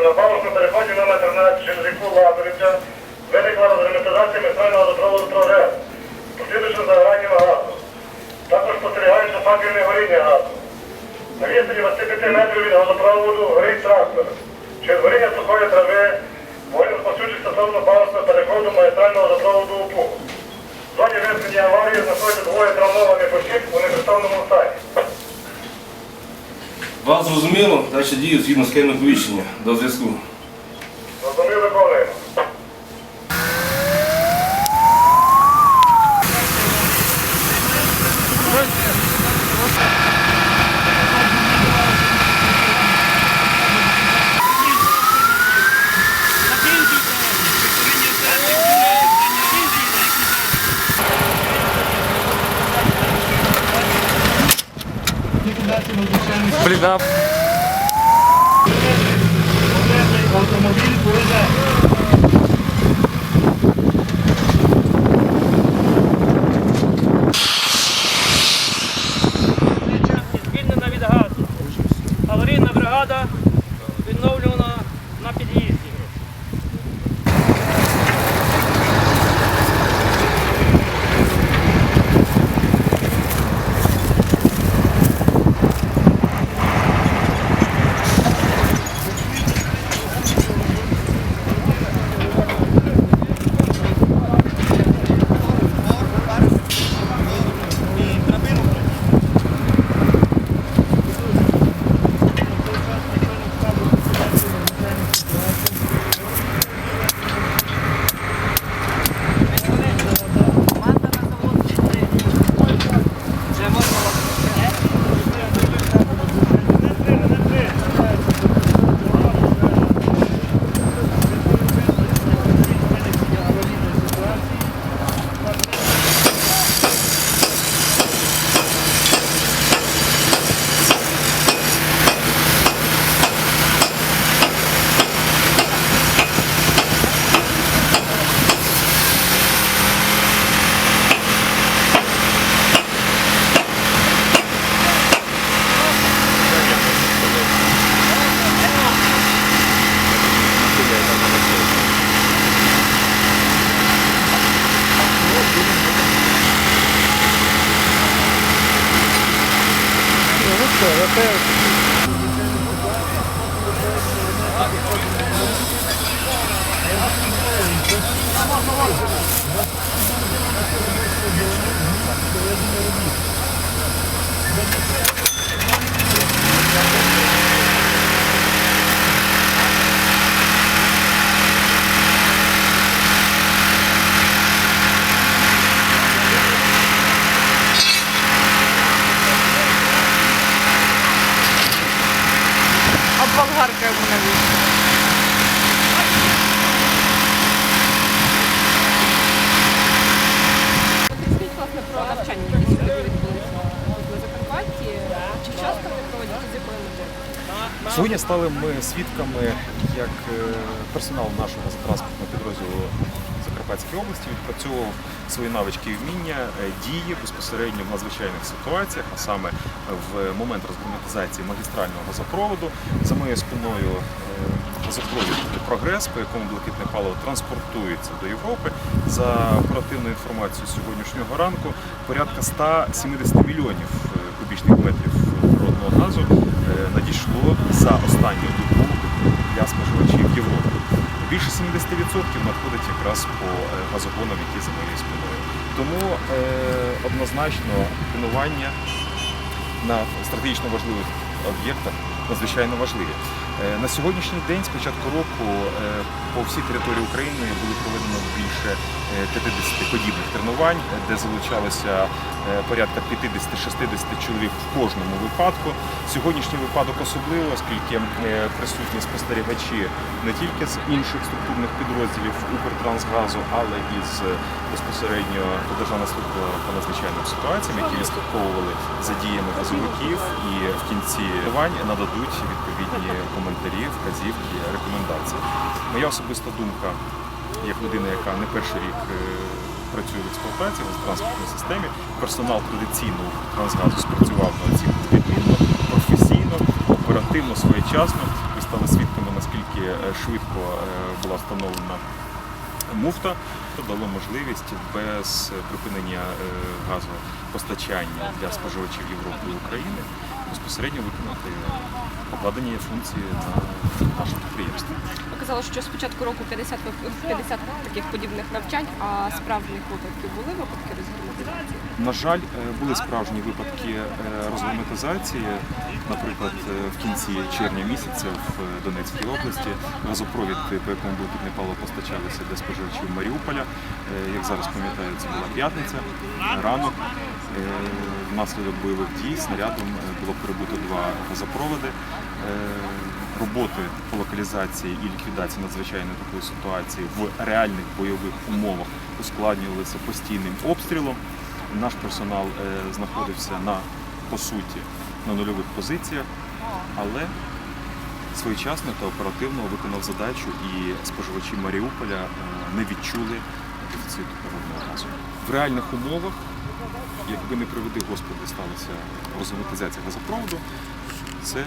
що на Бабушному переході номер 13 через ріку Лазариця виникла розгерметизація міцнального водопроводу Трогес, послідуючи загоранням газу. Також спостерігається факельне горіння газу. На відстані 25 метрів від газопроводу горить трактор. Через горіння сухої трави вогонь розповсюджується стосовно Бабушного переходу магістрального водопроводу УПУ. В зоні виникнення аварії знаходяться двоє травмованих осіб у непристойному стані. Вас зрозуміло? Далі дію згідно схеми повіщення. До зв'язку. Розуміли, виконуємо. Obrigado. Automobil, coisa а болгарка йому мене. Скажіть, власне, про навчання, які сьогодні відбулися на Закарпатті. Чи часто ви проводите з якою? Сьогодні стали ми свідками, як е, персонал нашого транспортного підрозділу Закарпатської області відпрацьовував свої навички і вміння е, дії безпосередньо в надзвичайних ситуаціях, а саме в момент розгерметизації магістрального газопроводу. За моєю спиною е, газопровід прогрес, по якому блакитне паливо транспортується до Європи. За оперативною інформацією сьогоднішнього ранку порядка 170 мільйонів е, кубічних метрів природного газу е, надійшло за останню добу для споживачів Європи. Більше 70% надходить якраз по е, газогонам, які за моєю спиною. Тому е, однозначно пінування на стратегічно важливих об'єктах надзвичайно важливі. Е, На сьогоднішній день, з початку року, е, по всій території України було проведено більше е, 50 подібних тренувань, е, де залучалося е, порядка 50-60 чоловік в кожному випадку. Сьогоднішній випадок особливо, оскільки е, присутні спостерігачі не тільки з інших структурних підрозділів Укртрансгазу, але і з е, безпосередньо Державна служба по надзвичайним ситуаціям, які відслідковували за діями газовиків і в кінці тренувань нададуть відповідні коментарі, вказівки, рекомендації. Моя особиста думка, як людина, яка не перший рік е, працює в експлуатації в транспортній системі, персонал традиційно Трансгазу спрацював на оцінку відмінно, професійно, оперативно, своєчасно. Ви стали свідками, наскільки е, швидко е, була встановлена муфта, то дало можливість без припинення газопостачання для споживачів Європи і України безпосередньо виконати покладені функції на наше підприємство. Ви казали, що з початку року 50, 50 таких подібних навчань, а справжніх випадків були випадки розгерметизації? На жаль, е, були справжні випадки е, розгерметизації. Наприклад, е, в кінці червня місяця в Донецькій області газопровід, по якому блакитне паливо постачалося для споживачів Маріуполя. Як зараз пам'ятаю, це була п'ятниця, ранок. Внаслідок бойових дій снарядом було перебито два газопроводи. Роботи по локалізації і ліквідації надзвичайної такої ситуації в реальних бойових умовах ускладнювалися постійним обстрілом. Наш персонал е, знаходився на по суті на нульових позиціях, але своєчасно та оперативно виконав задачу, і споживачі Маріуполя е, не відчули дефіциту природного газу. В реальних умовах, якби не приведи Господи, сталася розгерметизація газопроводу, це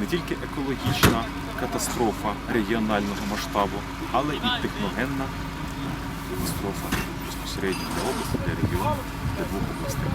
не тільки екологічна катастрофа регіонального масштабу, але і техногенна катастрофа безпосередньо для області, для регіону, для двох областей.